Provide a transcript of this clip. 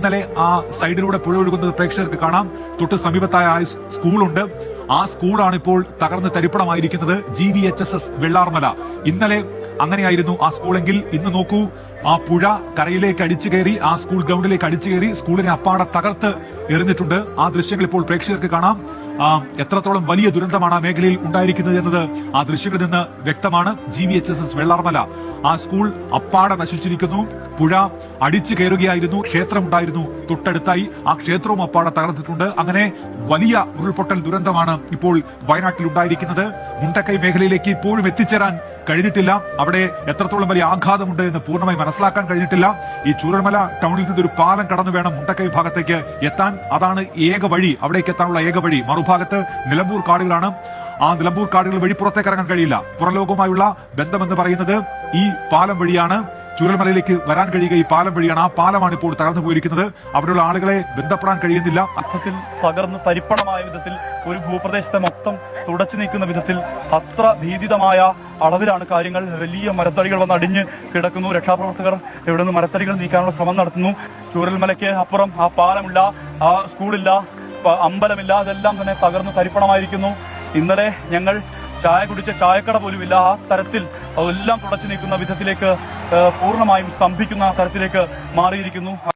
ഇന്നലെ ആ സൈഡിലൂടെ പുഴ ഒഴുകുന്നത് പ്രേക്ഷകർക്ക് കാണാം. തൊട്ട് സമീപത്തായ സ്കൂളുണ്ട്. ആ സ്കൂളാണ് ഇപ്പോൾ തകർന്ന് തരിപ്പണമായിരിക്കുന്നത്. G V H S S Vellarmala. ഇന്നലെ അങ്ങനെയായിരുന്നു ആ സ്കൂളെങ്കിൽ. ഇന്ന് നോക്കൂ ആ പുഴ കരയിലേക്ക് അടിച്ചു കയറി ആ സ്കൂൾ ഗ്രൗണ്ടിലേക്ക് അടിച്ചു കയറി സ്കൂളിനെ അപ്പാടെ തകർത്ത് എറിഞ്ഞിട്ടുണ്ട്. ആ ദൃശ്യങ്ങൾ ഇപ്പോൾ പ്രേക്ഷകർക്ക് കാണാം. എത്രത്തോളം വലിയ ദുരന്തമാണ് ആ മേഖലയിൽ ഉണ്ടായിരിക്കുന്നത് എന്നത് ആ ദൃശ്യങ്ങളിൽ നിന്ന് വ്യക്തമാണ്. G V H S S Vellarmala. ആ സ്കൂൾ അപ്പാടെ നശിച്ചിരിക്കുന്നു. പുഴ അടിച്ചു കയറുകയായിരുന്നു. ക്ഷേത്രം ഉണ്ടായിരുന്നു തൊട്ടടുത്തായി ആ ക്ഷേത്രവും അപ്പാടെ തകർന്നിട്ടുണ്ട്. അങ്ങനെ വലിയ ഉരുൾപൊട്ടൽ ദുരന്തമാണ് ഇപ്പോൾ വയനാട്ടിൽ ഉണ്ടായിരിക്കുന്നത്. മുണ്ടക്കൈ മേഖലയിലേക്ക് ഇപ്പോഴും എത്തിച്ചേരാൻ കഴിഞ്ഞിട്ടില്ല. അവിടെ എത്രത്തോളം വലിയ ആഘാതമുണ്ട് എന്ന് പൂർണമായി മനസ്സിലാക്കാൻ കഴിഞ്ഞിട്ടില്ല. ഈ ചൂരൽമല ടൗണിൽ നിന്ന് ഒരു പാലം കടന്നു വേണം മുണ്ടക്കൈ ഭാഗത്തേക്ക് എത്താൻ. അതാണ് ഏക വഴി. അവിടേക്ക് എത്താനുള്ള ഏക വഴി. മറുഭാഗത്ത് നിലമ്പൂർ കാടുകളാണ്. ആ നിലമ്പൂർ കാടുകൾ വഴി പുറത്തേക്ക് ഇറങ്ങാൻ കഴിയില്ല. പുറലോകവുമായുള്ള ബന്ധമെന്ന് പറയുന്നത് ഈ പാലം വഴിയാണ്. ചുരൽമലയിലേക്ക് വരാൻ കഴിയുക ഈ പാലം വഴിയാണ്. ആ പാലമാണ് ഇപ്പോൾ തകർന്നു പോയിരിക്കുന്നത്. അവിടെയുള്ള ആളുകളെ ബന്ധപ്പെടാൻ കഴിയുന്നില്ല. അർത്ഥത്തിൽ തകർന്ന് തരിപ്പണമായ വിധത്തിൽ ഒരു ഭൂപ്രദേശത്തെ മൊത്തം തുടച്ചു നീക്കുന്ന വിധത്തിൽ അത്ര ഭീതിതമായ അളവിലാണ് കാര്യങ്ങൾ. വലിയ മരത്തടികൾ വന്ന് അടിഞ്ഞ് കിടക്കുന്നു. രക്ഷാപ്രവർത്തകർ ഇവിടെ നിന്ന് മരത്തടികൾ നീക്കാനുള്ള ശ്രമം നടത്തുന്നു. ചുരൽമലയ്ക്ക് അപ്പുറം ആ പാലമില്ല ആ സ്കൂളില്ല അമ്പലമില്ല. അതെല്ലാം തന്നെ തകർന്ന് തരിപ്പണമായിരിക്കുന്നു ഇന്നലെ ഞങ്ങൾ ചായ കുടിച്ച ചായക്കട പോലുമില്ല ആ തരത്തിൽ അതെല്ലാം തുടച്ചു നീക്കുന്ന വിധത്തിലേക്ക് പൂർണമായും സ്തംഭിക്കുന്ന തരത്തിലേക്ക് മാറിയിരിക്കുന്നു.